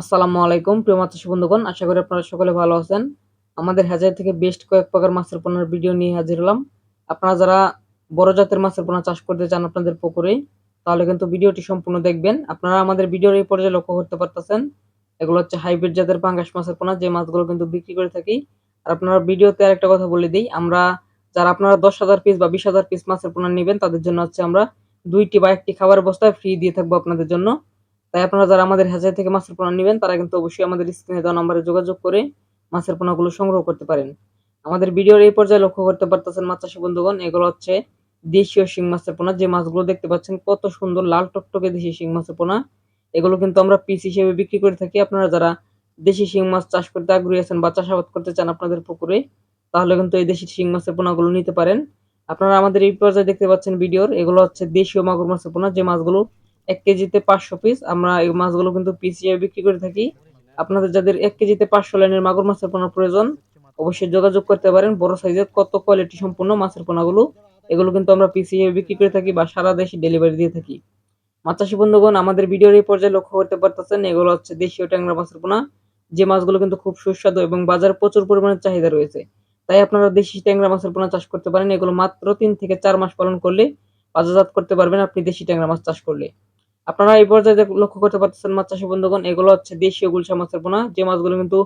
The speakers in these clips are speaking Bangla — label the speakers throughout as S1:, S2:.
S1: আসসালামু আলাইকুম, প্রিয় মাতৃ বন্ধুগণ, আশা করি আপনারা সকলে ভালো আছেন। আমাদের হাজার থেকে বেস্ট কয়েক প্রকার মাছের পোনার ভিডিও নিয়ে হাজির হলাম। আপনারা যারা বড় জাতের মাছের পোনা চাষ করতে চান আপনাদের পুকুরে, তাহলে কিন্তু ভিডিওটি সম্পূর্ণ দেখবেন। আপনারা আমাদের ভিডিওর এই পর্যায়ে লক্ষ্য করতে পারতেছেন, এগুলো হচ্ছে হাইব্রিড জাতের পাঙ্গাস মাছের পোনা, যে মাছগুলো কিন্তু বিক্রি করে থাকি। আর আপনারা ভিডিওতে আরেকটা কথা বলে দিই, আমরা যারা আপনারা দশ হাজার পিস বা বিশ হাজার পিস মাছের পোনা নেবেন, তাদের জন্য হচ্ছে আমরা দুইটি বা একটি খাবার বস্তায় ফ্রি দিয়ে থাকব আপনাদের জন্য। তাই আপনারা যারা আমাদের হ্যাচারি থেকে মাছের পোনা নেবেন, তারা কিন্তু অবশ্যই আমাদের স্ক্রিনে দেওয়া নম্বরে যোগাযোগ করে মাছের পোনাগুলো সংগ্রহ করতে পারেন। আমাদের ভিডিওর এই পর্যায়ে লক্ষ্য করতে পারতেছেন মাছ চাষি বন্ধুগণ, এগুলো হচ্ছে দেশীয় শিং মাছের পোনা। যে মাছগুলো দেখতে পাচ্ছেন, কত সুন্দর লাল টকটকে দেশি শিং মাছের পোনা। এগুলো কিন্তু আমরা পিস হিসেবে বিক্রি করে থাকি। আপনারা যারা দেশি শিং মাছ চাষ করতে আগ্রহী আছেন বা চাষাবাদ করতে চান আপনাদের পুকুরে, তাহলে কিন্তু এই দেশি শিং মাছের পোনাগুলো নিতে পারেন। আপনারা আমাদের এই পর্যায়ে দেখতে পাচ্ছেন ভিডিওর, এগুলো হচ্ছে দেশীয় মাগুর মাছের পোনা। যে মাছগুলো এক কেজিতে পাঁচশো পিস আমরা এই মাছগুলো কিন্তু পিস হিসেবে বিক্রি করে থাকি। আপনাদের যাদের এক কেজিতে পাঁচশো লাইনের মাগুর মাছের পোনা প্রয়োজন, অবশ্যই যোগাযোগ করতে পারেন। বড় সাইজের কত কোয়ালিটি সম্পূর্ণ মাছের পোনাগুলো, এগুলো কিন্তু আমরা পিস হিসেবে বিক্রি করে থাকি বা সারা দেশে ডেলিভারি দিয়ে থাকি। মাছ চাষি বন্ধুগণ, আমাদের ভিডিওর এই পর্যায়ে লক্ষ্য করতে পারতেছেন, এগুলো হচ্ছে দেশীয় ট্যাংরা মাছের পোনা। যে মাছগুলো কিন্তু খুব সুস্বাদু এবং বাজারে প্রচুর পরিমাণে চাহিদা রয়েছে। তাই আপনারা দেশি ট্যাংরা মাছের পোনা চাষ করতে পারেন। এগুলো মাত্র তিন থেকে চার মাস পালন করলে বাজারজাত করতে পারবেন আপনি দেশি ট্যাংরা মাছ চাষ করলে। আপনারা এই পর্যায়ে লক্ষ্য করতে পারতেছেন, মাছ চাষি বন্ধুগণ, এগুলো হচ্ছে দেশীয় গুলশা মাছের পোনা। যে মাছগুলো কিন্তু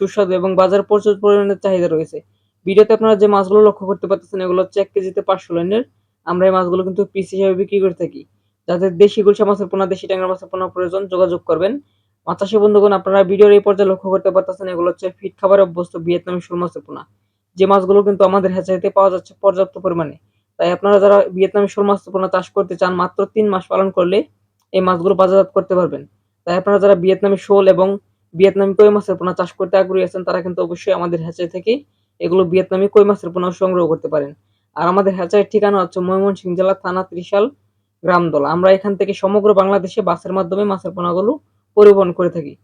S1: সুস্বাদু এবং বাজার প্রচুর পরিমাণে চাহিদা রয়েছে। ভিডিওতে আপনারা যে মাছগুলো লক্ষ্য করতে পারতেছেন, এগুলো হচ্ছে এক কেজিতে পাঁচশো লাইনের। আমরা এই মাছগুলো কিন্তু পিস হিসেবে বিক্রি করে থাকি। যাদের দেশি গুলশা মাছের পোনা, দেশি ট্যাংরা মাছের পোনা প্রয়োজন, যোগাযোগ করবেন। মাছ চাষি বন্ধুগণ, আপনারা ভিডিওর এই পর্যায়ে লক্ষ্য করতে পারতেছেন, এগুলো হচ্ছে ফিট খাবারে অভ্যস্ত ভিয়েতনামি শোল মাছের পোনা। যে মাছগুলো কিন্তু আমাদের হ্যাচারিতে পাওয়া যাচ্ছে পর্যাপ্ত পরিমাণে। তাই আপনারা যারা ভিয়েতনামি শোল মাছের পোনা চাষ করতে চান, মাত্র তিন মাস পালন করলে এই মাছগুলো বাজারজাত করতে পারবেন। তাই আপনারা যারা ভিয়েতনামি শোল এবং ভিয়েতনামি কই মাছের পোনা চাষ করতে আগ্রহী আছেন, তারা কিন্তু অবশ্যই আমাদের হ্যাচারি থেকে এগুলো ভিয়েতনামি কই মাছের পোনা সংগ্রহ করতে পারেন। আর আমাদের হ্যাচারির ঠিকানা হচ্ছে ময়মনসিংহ জেলা থানা ত্রিশাল গ্রামদল আমরা এখান থেকে সমগ্র বাংলাদেশে বাসের মাধ্যমে মাছের পোনাগুলো পরিবহন করে থাকি।